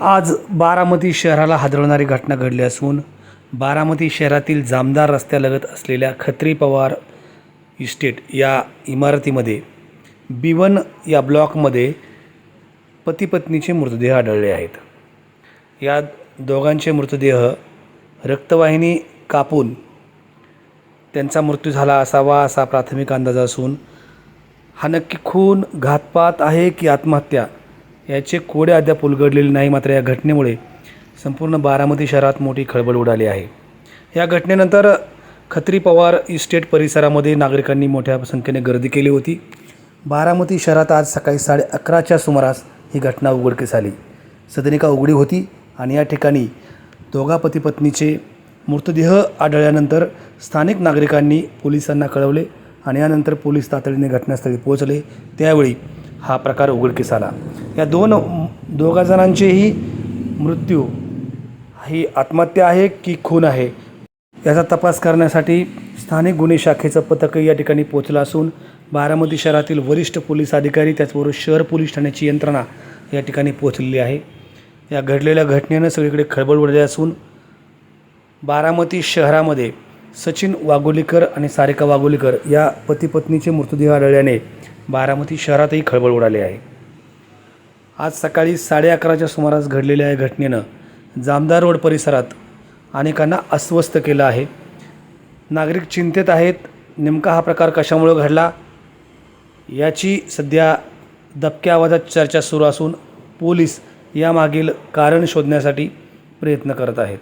आज बारामती शहराला हादरवणारी घटना घडली असून बारामती शहरातील जामदार रस्त्यालगत असलेल्या खत्री पवार इस्टेट या इमारतीमध्ये बिवन या ब्लॉकमध्ये पती पत्नीचे मृतदेह आढळले आहेत. या दोघांचे मृतदेह रक्तवाहिनी कापून त्यांचा मृत्यू झाला असावा असा प्राथमिक अंदाज असून हा नक्की खून घातपात आहे की आत्महत्या याचे कोडे अद्याप उलगडलेले नाही मात्र या घटनेमुळे संपूर्ण बारामती शहरात मोठी खळबळ उडाली आहे. या घटनेनंतर खत्री पवार इस्टेट परिसरामध्ये नागरिकांनी मोठ्या संख्येने गर्दी केली होती. बारामती शहरात आज सकाळी साडे अकराच्या सुमारास ही घटना उघडकीस आली. सदनिका उघडी होती आणि या ठिकाणी दोघा पती पत्नीचे मृतदेह आढळल्यानंतर स्थानिक नागरिकांनी पोलिसांना कळवले आणि यानंतर पोलीस तातडीने घटनास्थळी पोहोचले. त्यावेळी हा प्रकार उघडकीस आला. या दोन दोघा जणांचेही मृत्यू. ही आत्महत्या आहे की खून आहे? याचा तपास करण्यासाठी स्थानिक गुन्हे शाखेचं पथकही या ठिकाणी पोचलं असून बारामती शहरातील वरिष्ठ पोलीस अधिकारी त्याचबरोबर शहर पोलीस ठाण्याची यंत्रणा या ठिकाणी पोचलेली आहे. या घडलेल्या घटनेनं सगळीकडे खळबळ उडली असून बारामती शहरामध्ये सचिन वाघोलीकर आणि सारिका वाघोलीकर या पती पत्नीचे मृतदेह आढळल्याने बारामती शहरातही खळबळ उडाली आहे. आज सकाळी साडे अकराच्या सुमारास घडलेल्या या घटनेनं जामदार रोड परिसरात अनेकांना अस्वस्थ केलं आहे. नागरिक चिंतेत आहेत नेमका हा प्रकार कशामुळे घडला याची सध्या दबक्या आवाजात चर्चा सुरू असून पोलीस यामागील कारण शोधण्यासाठी प्रयत्न करत आहेत.